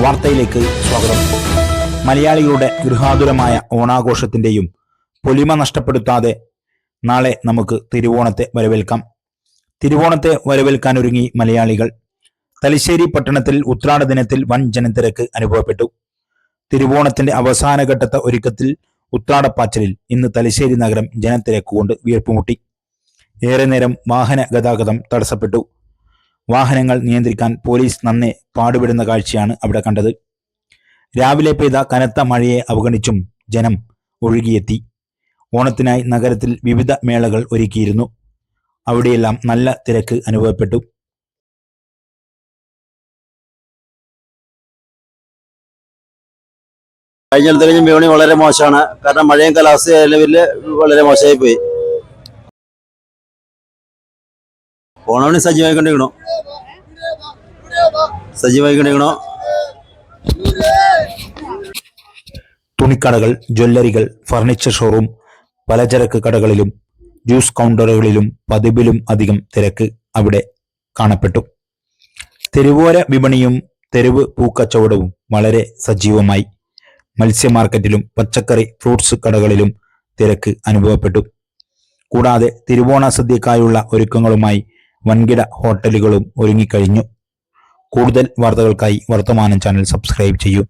വാർത്തയിലേക്ക് സ്വാഗതം. മലയാളികളുടെ ഗൃഹാതുരമായ ഓണാഘോഷത്തിന്റെയും പൊലിമ നഷ്ടപ്പെടുത്താതെ നാളെ നമുക്ക് തിരുവോണത്തെ വരവേൽക്കാം. തിരുവോണത്തെ വരവേൽക്കാൻ ഒരുങ്ങി മലയാളികൾ. തലശ്ശേരി പട്ടണത്തിൽ ഉത്രാട ദിനത്തിൽ വൻ ജനത്തിരക്ക് അനുഭവപ്പെട്ടു. തിരുവോണത്തിന്റെ അവസാന ഘട്ടത്തെ ഒരുക്കത്തിൽ ഉത്രാടപ്പാച്ചലിൽ ഇന്ന് തലശ്ശേരി നഗരം ജനത്തിരക്കുകൊണ്ട് വീർപ്പുമുട്ടി ഏറെ നേരം വാഹന ഗതാഗതം തടസ്സപ്പെട്ടു. വാഹനങ്ങൾ നിയന്ത്രിക്കാൻ പോലീസ് നന്നെ പാടുപെടുന്ന കാഴ്ചയാണ് അവിടെ കണ്ടത്. രാവിലെ പെയ്ത കനത്ത മഴയെ അവഗണിച്ചും ജനം ഒഴുകിയെത്തി. ഓണത്തിനായി നഗരത്തിൽ വിവിധ മേളകൾ ഒരുക്കിയിരുന്നു. അവിടെയെല്ലാം നല്ല തിരക്ക് അനുഭവപ്പെട്ടു. കഴിഞ്ഞ കഴിഞ്ഞ വിപണി വളരെ മോശമാണ്. കാരണം മഴയും കാലാവസ്ഥയും നിലവിൽ വളരെ മോശമായി പോയി ഓണവിന് സജീവമായിക്കൊണ്ടിരിക്കണോ സജീവമായിക്കൊണ്ടിരിക്കണോ തുണിക്കടകൾ ജ്വല്ലറികൾ ഫർണിച്ചർ ഷോറൂം പലചരക്ക് കടകളിലും ജ്യൂസ് കൗണ്ടറുകളിലും പതിവിലും അധികം തിരക്ക് അവിടെ കാണപ്പെട്ടു. തെരുവോര വിപണിയും തെരുവ് പൂക്കച്ചവടവും വളരെ സജീവമായി. മത്സ്യ മാർക്കറ്റിലും പച്ചക്കറി ഫ്രൂട്ട്സ് കടകളിലും തിരക്ക് അനുഭവപ്പെട്ടു. കൂടാതെ തിരുവോണ സദ്യക്കായുള്ള ഒരുക്കങ്ങളുമായി വൻകിട ഹോട്ടലുകളും ഒരുങ്ങിക്കഴിഞ്ഞു. കൂടുതൽ വാർത്തകൾക്കായി വർത്തമാനം ചാനൽ സബ്സ്ക്രൈബ് ചെയ്യൂ.